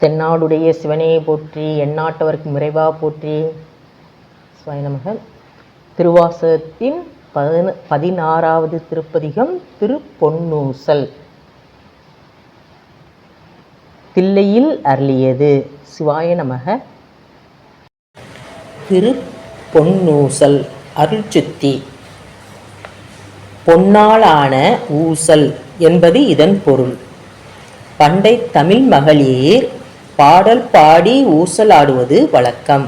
தென்னாடுடைய சிவனையை போற்றி எந்நாட்டவருக்கு இறைவா போற்றி. சிவாய நமக. திருவாசகத்தின் பதின பதினாறாவது திருப்பதிகம் திருப்பொன்னூசல். தில்லையில் அருளியது. சிவாய நமக. திருப்பொன்னூசல் அருள்சுத்தி பொன்னாலான ஊசல் என்பது இதன் பொருள். பண்டை தமிழ் மகளிர் பாடல் பாடி ஊசலாடுவது வழக்கம்.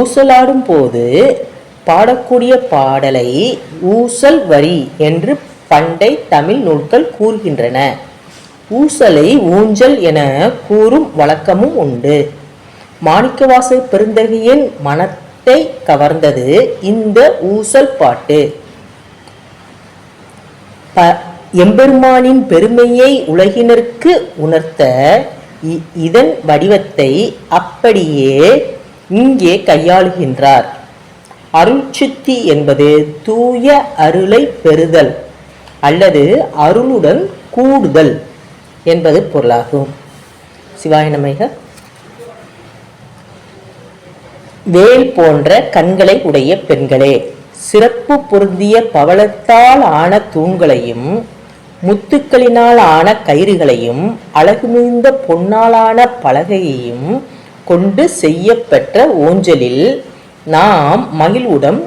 ஊசலாடும் போது பாடக்கூடிய பாடலை ஊசல் வரி என்று பண்டை தமிழ் நூல்கள் கூறுகின்றன. ஊசலை ஊஞ்சல் என கூறும் வழக்கமும் உண்டு. மாணிக்கவாச பெருந்தகையின் மனத்தை கவர்ந்தது இந்த ஊசல் பாட்டு. ப எம்பெருமானின் பெருமையை உலகினருக்கு உணர்த்த இதன் வடிவத்தை அப்படியே இங்கே கையாளுகின்றார். அருள்சுத்தி என்பது தூய அருளை பெறுதல் அல்லது அருளுடன் கூடுதல் என்பது பொருளாகும். சிவாயணமைக வேல் போன்ற கண்களை உடைய பெண்களே சிறப்பு பொருந்திய பவளத்தால் ஆன தூண்களையும் முத்துக்களினால் ஆன கயிறுகளையும் அழகு மிகுந்த பொன்னாலான பலகையையும் கொண்டு செய்யப்பெற்ற ஊஞ்சலில் நாம் மகிழ்வுடன்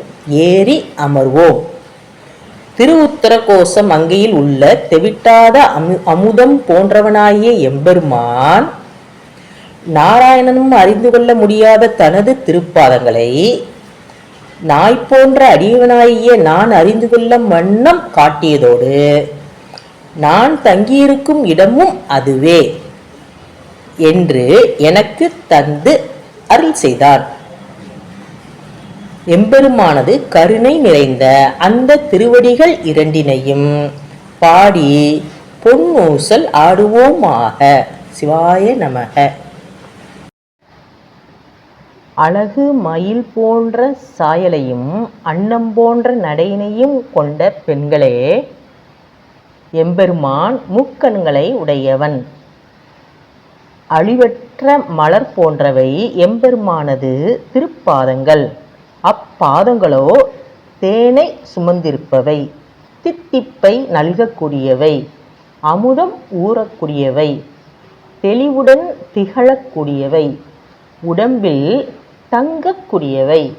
ஏறி அமர்வோம். திருவுத்தரகோச மங்கையில் உள்ள தெவிட்டாத அமு அமுதம் போன்றவனாகிய எம்பெருமான் நாராயணனும் அறிந்து கொள்ள முடியாத தனது திருப்பாதங்களை நாய் போன்ற அடியவனாகிய நான் அறிந்து கொள்ள வண்ணம் காட்டியதோடு நான் தங்கியிருக்கும் இடமும் அதுவே என்று எனக்கு தந்து அருள் செய்தான் எம்பெருமானது கருணை நிறைந்த அந்த திருவடிகள் இரண்டினையும் பாடி பொன்னூசல் ஆடுவோமாக. சிவாய நமக. அழகு மயில் போன்ற சாயலையும் அன்னம் போன்ற நடையினையும் கொண்ட பெண்களே எம்பெருமான் முக்கண்களை உடையவன். அழிவற்ற மலர் போன்றவை எம்பெருமானது திருப்பாதங்கள். அப்பாதங்களோ தேனை சுமந்திருப்பவை. தித்திப்பை நல்கக்கூடியவை. அமுதம் ஊறக்கூடியவை. தெளிவுடன் திகழக்கூடியவை. உடம்பில் தங்கக்கூடியவை.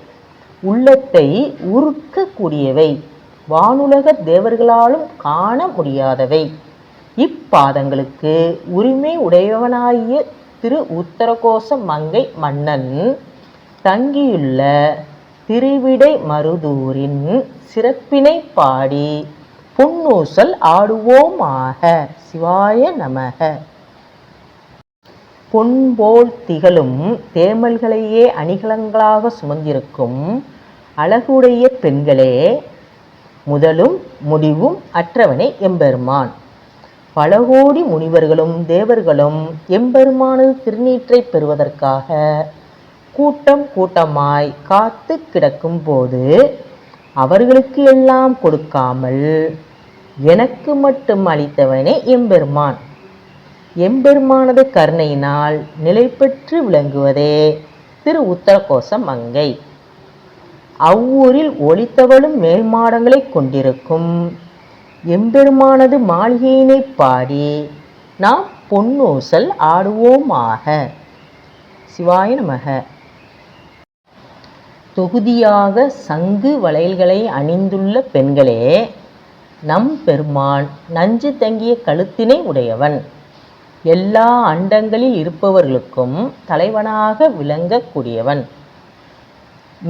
உள்ளத்தை உருக்கக்கூடியவை. வானுலக தேவர்களாலும் காண முடியாதவை. இப்பாதங்களுக்கு உரிமை உடையவனாகிய திரு உத்தரகோச மங்கை மன்னன் தங்கியுள்ள திருவிடை மருதூரின் சிறப்பினை பாடி புன்னூசல் ஆடுவோமாக. சிவாய நமக. பொன்போல் திகழும் தேமல்களையே அணிகலங்களாக சுமந்திருக்கும் அழகுடைய பெண்களே முதலும் முடிவும் அற்றவனே எம்பெருமான். பல கோடி முனிவர்களும் தேவர்களும் எம்பெருமானது திருநீற்றை பெறுவதற்காக கூட்டம் கூட்டமாய் காத்து கிடக்கும் போது அவர்களுக்கு எல்லாம் கொடுக்காமல் எனக்கு மட்டும் அளித்தவனே எம்பெருமான். எம்பெருமானது கருணையினால் நிலை பெற்று விளங்குவதே திரு உத்தரகோசம் மங்கை. அவ்வூரில் ஒளித்தவளும் மேல்மாடங்களைக் கொண்டிருக்கும். எம்பெருமானது மாளிகையினை பாடி நாம் பொன்னூசல் ஆடுவோமாக. சிவாய நமக. தொகுதியாக சங்கு வளையல்களை அணிந்துள்ள பெண்களே நம் பெருமான் நஞ்சு தங்கிய கழுத்தினை உடையவன். எல்லா அண்டங்களில் இருப்பவர்களுக்கும் தலைவனாக விளங்கக்கூடியவன்.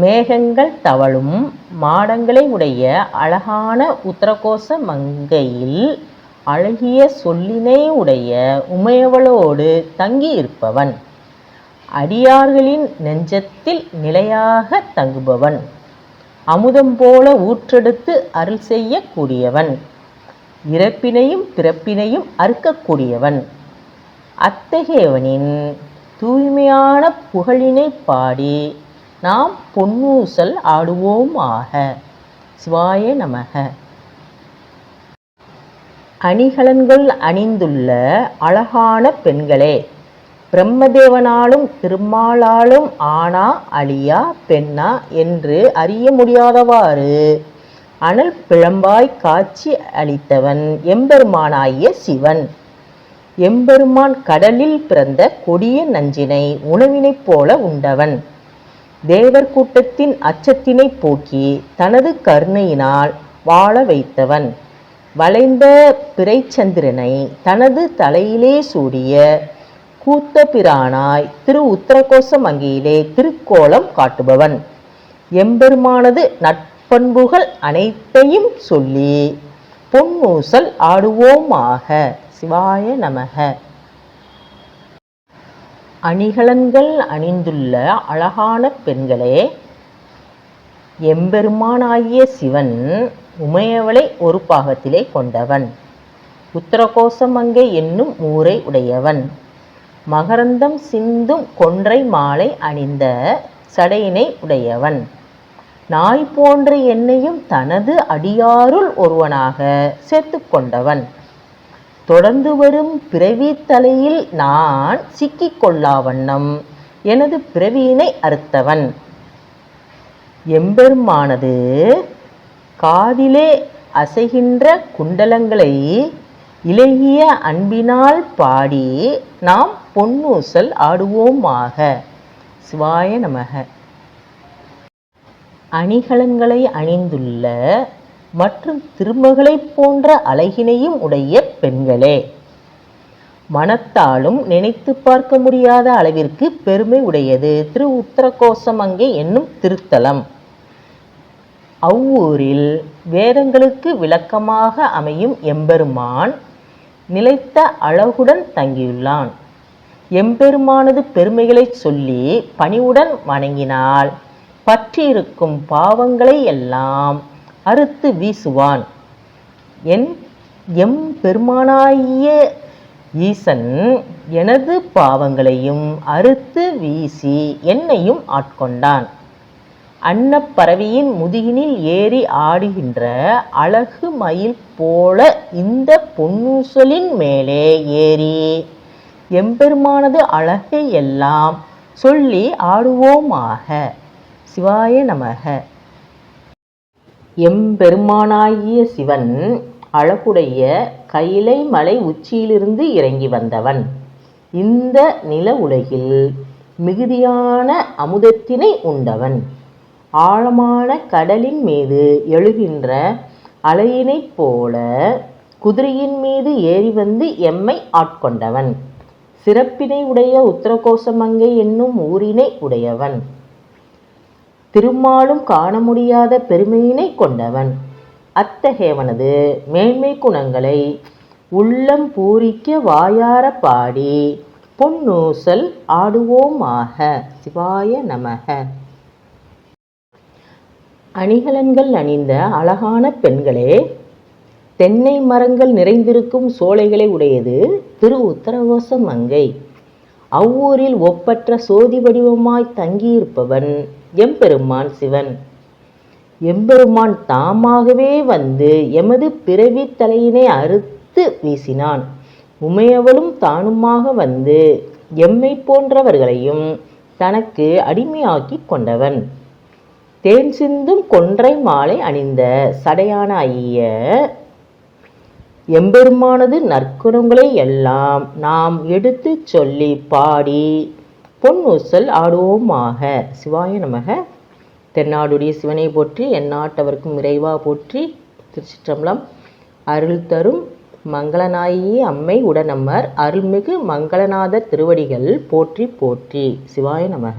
மேகங்கள் தவழும் மாடங்களை உடைய அழகான உத்தரகோச மங்கையில் அழகிய சொல்லினை உடைய உமையவளோடு தங்கி இருப்பவன் அடியார்களின் நெஞ்சத்தில் நிலையாக தங்குபவன். அமுதம் போல ஊற்றெடுத்து அருள் செய்யக்கூடியவன். இறப்பினையும் பிறப்பினையும் அறுக்கக்கூடியவன். அத்தகையவனின் தூய்மையான புகழினை பாடி நாம் பொன்னூசல் ஆடுவோம் ஆக சிவாய நமக. அணிகலன்கள் அணிந்துள்ள அழகான பெண்களே பிரம்மதேவனாலும் திருமாலாலும் ஆனா அழியா பெண்ணா என்று அறிய முடியாதவாறு அனல் பிழம்பாய் காட்சி அளித்தவன் எம்பெருமானாகிய சிவன். எம்பெருமான் கடலில் பிறந்த கொடிய நஞ்சினை உணவினைப் போல உண்டவன். தேவர் கூட்டத்தின் அச்சத்தினை போக்கி தனது கருணையினால் வாழ வைத்தவன். வளைந்த பிறைச்சந்திரனை தனது தலையிலே சூடிய கூத்த பிரானாய் திரு உத்தரகோச மங்கையிலே திருக்கோலம் காட்டுபவன். எம்பெருமானது நட்பண்புகள் அனைத்தையும் சொல்லி பொன்னூசல் ஆடுவோமாக. சிவாய நமக. அணிகலன்கள் அணிந்துள்ள அழகான பெண்களே எம்பெருமானாகிய சிவன் உமையவளை ஒரு பாகத்திலே கொண்டவன். உத்தரகோசமங்கை என்னும் ஊரை உடையவன். மகரந்தம் சிந்தும் கொன்றை மாலை அணிந்த சடையினை உடையவன். நாய் போன்ற என்னையும் தனது அடியாருள் ஒருவனாக சேர்த்து கொண்டவன். தொடர்ந்து வரும் பிறவி தலையில் நான் சிக்கிக்கொள்ளா வண்ணம். எனது பிறவியினை அறுத்தவன். எம்பெருமானது காதிலே அசைகின்ற குண்டலங்களை இலகிய அன்பினால் பாடி நாம் பொன்னூசல் ஆடுவோமாக. சிவாய நமக. அணிகலன்களை அணிந்துள்ள மற்றும் திருமகளைப் போன்ற அழகினையும் உடைய பெண்களே மனத்தாலும் நினைத்து பார்க்க முடியாத அளவிற்கு பெருமை உடையது. திரு உத்தரகோசமங்கை என்னும் திருத்தலம். அவ்வூரில் வேதங்களுக்கு விளக்கமாக அமையும் எம்பெருமான் நிலைத்த அழகுடன் தங்கியுள்ளான். எம்பெருமானது பெருமைகளைச் சொல்லி பணிவுடன் வணங்கினால் பற்றியிருக்கும் பாவங்களை எல்லாம் அறுத்து வீசுவான். என் எம் பெருமானாகிய ஈசன் எனது பாவங்களையும் அறுத்து வீசி என்னையும் ஆட்கொண்டான். அன்னப்பறவையின் முதுகினில் ஏறி ஆடுகின்ற அழகு மயில் போல இந்த பொன்னூசலின் மேலே ஏறி எம்பெருமானது அழகை எல்லாம் சொல்லி ஆடுவோமாக. சிவாய நமக. எம்பெருமானாகிய சிவன் அழகுடைய கைலை மலை உச்சியிலிருந்து இறங்கி வந்தவன். இந்த நில உலகில் மிகுதியான அமுதத்தினை உண்டவன். ஆழமான கடலின் மீது எழுகின்ற அலையினைப் போல குதிரையின் மீது ஏறி வந்து எம்மை ஆட்கொண்டவன். சிறப்பினை உடைய உத்தரகோசமங்கை என்னும் ஊரினை உடையவன். திருமாலும் காண முடியாத பெருமையினை கொண்டவன். அத்தகையவனது மேன்மை குணங்களை உள்ளம் பூரிக்க வாயார பாடி பொன்னூசல் ஆடுவோமாக. சிவாய நமக. அணிகலன்கள் அணிந்த அழகான பெண்களே தென்னை மரங்கள் நிறைந்திருக்கும் சோலைகளை உடையது திரு உத்தரகோச மங்கை. அவ்வூரில் ஒப்பற்ற சோதி வடிவமாய் தங்கியிருப்பவன் எம்பெருமான் சிவன். எம்பெருமான் தாமாகவே வந்து எமது பிறவி தலையினை அறுத்து வீசினான். உமையவளும் தானுமாக வந்து எம்மை போன்றவர்களையும் தனக்கு அடிமையாக்கி கொண்டவன். தேன் சிந்தும் கொன்றை மாலை அணிந்த சடையான ஐய எம்பெருமானது நற்குணங்களை எல்லாம் நாம் எடுத்துச் சொல்லி பாடி பொன்னூசல் ஆடுவோமாக. சிவாய நமக. தென்னாடுடைய சிவனை போற்றி எந்நாட்டவர்க்கும் இறைவா போற்றி திருச்சிற்றம்பலம் அருள் தரும் மங்களநாயகி அம்மை உடனம்மர் அருள்மிகு மங்களநாத திருவடிகள் போற்றி போற்றி. சிவாய நமக.